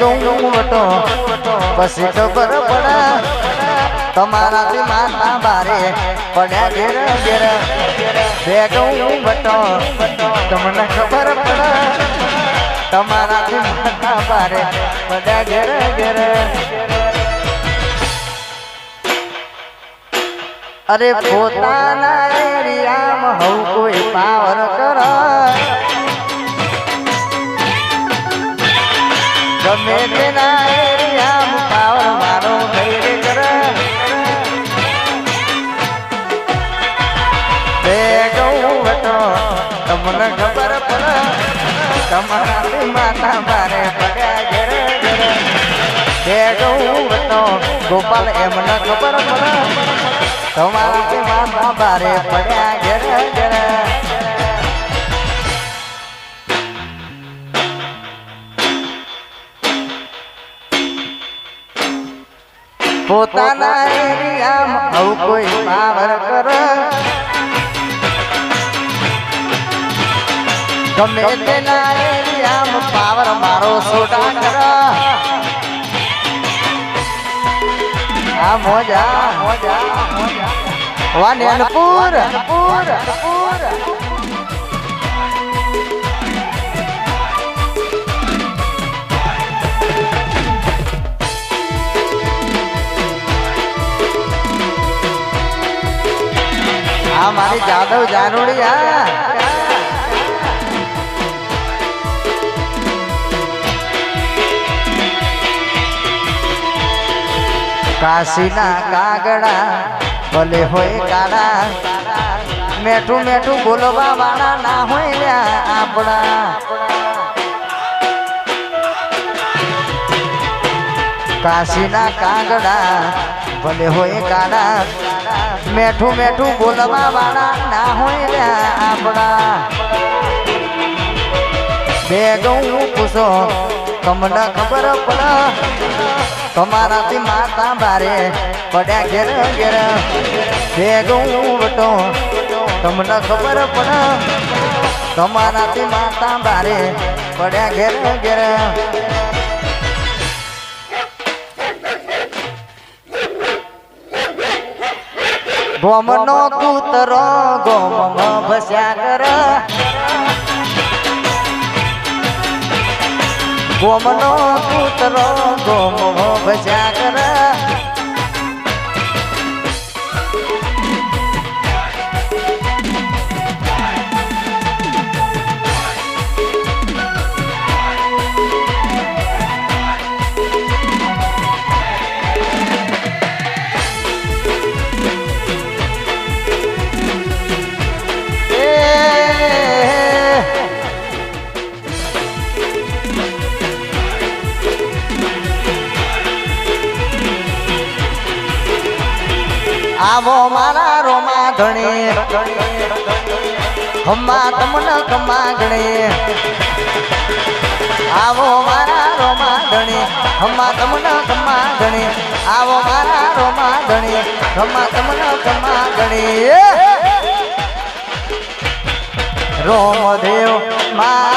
ડુંગવટો પછી ખબર પડે. તમારાથી માતા બારે પડ્યા ઘેર ઘેર. બે ડુંગવટો તમને ખબર પડે. માતા બારે પડ્યા ઘેર ઘેર. અરે પોતાના એરિયામાં હવ કોઈ પાવર કર ગમે તેના એરિયામાં પાવર મારો ધૈર્ય કરે બે ગૌ વટો તમને ખબર પડે તમારા માતા મારે પડ્યા ઘેર ઘેર બે ગૌ વટો ગોપાલ એમને ખબર પડે તમારા માતા બારે પડ્યા ઘેર ઘેર પોતાના એરિયામાં આવું કોઈ પાવર કરે. ગમે તેના એરિયામ પાવર મારો સોટા કર આ મોજા મોજા વાનેનપુર. પુર પુર આ મારી જાદવ જાનુડી આ કાશીના કાગડા ભલે હોય કાળા મેઠું મેઠું બોલવા વાળા ના હોય લ્યા આપણા કાશીના કાગડા ભલે હોય કાળા મેઠું મેઠું બોલવા વાળા ના હોય લ્યા આપણા બે ગૌ પૂછો તમને ખબર પડે તમારાથી માતા બારે પડ્યા ઘેર ઘેર વટો તમને ખબર પડે તમારાથી માતા બારે પડ્યા ઘેર ઘેર. ગોમનો કૂતરો ગોમમાં ભસ્યા કર. ગોમનો કૂતરો ગોમ ભજા કર આવો મારા રોમા ધણી હમ્મા તમને કમા ગણે આવો મારા રોમા ધણી હમ્મા તમને કમા ગણે આવો મારા રોમા ધણી હમ્મા તમને કમા ગણે રોમદેવ મારા